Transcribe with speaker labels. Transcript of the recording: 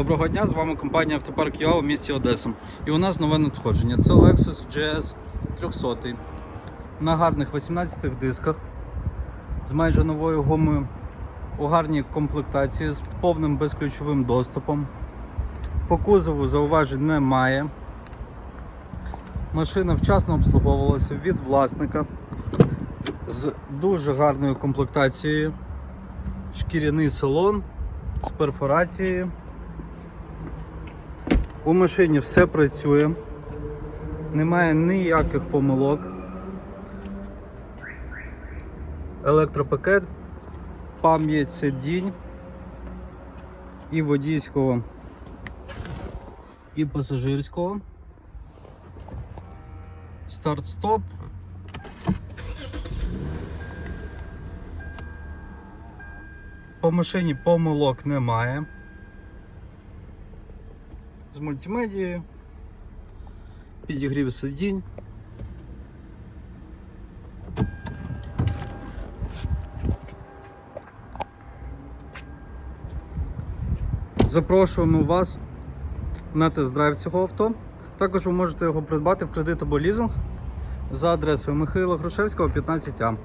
Speaker 1: Доброго дня, з вами компанія Автопарк ЮА у місті Одеса. І у нас нове надходження. Це Lexus GS 300 на гарних 18 дисках з майже новою гумою у гарній комплектації з повним безключовим доступом. По кузову зауважень немає. Машина вчасно обслуговувалася від власника з дуже гарною комплектацією. Шкіряний салон з перфорацією. У машині все працює, немає ніяких помилок. Електропакет, пам'ять сидінь і водійського, і пасажирського. Старт-стоп. По машині помилок немає. З мультимедією, підігрів сидінь. Запрошуємо вас на тест-драйв цього авто. Також ви можете його придбати в кредит або лізинг за адресою Михайла Грушевського, 15А.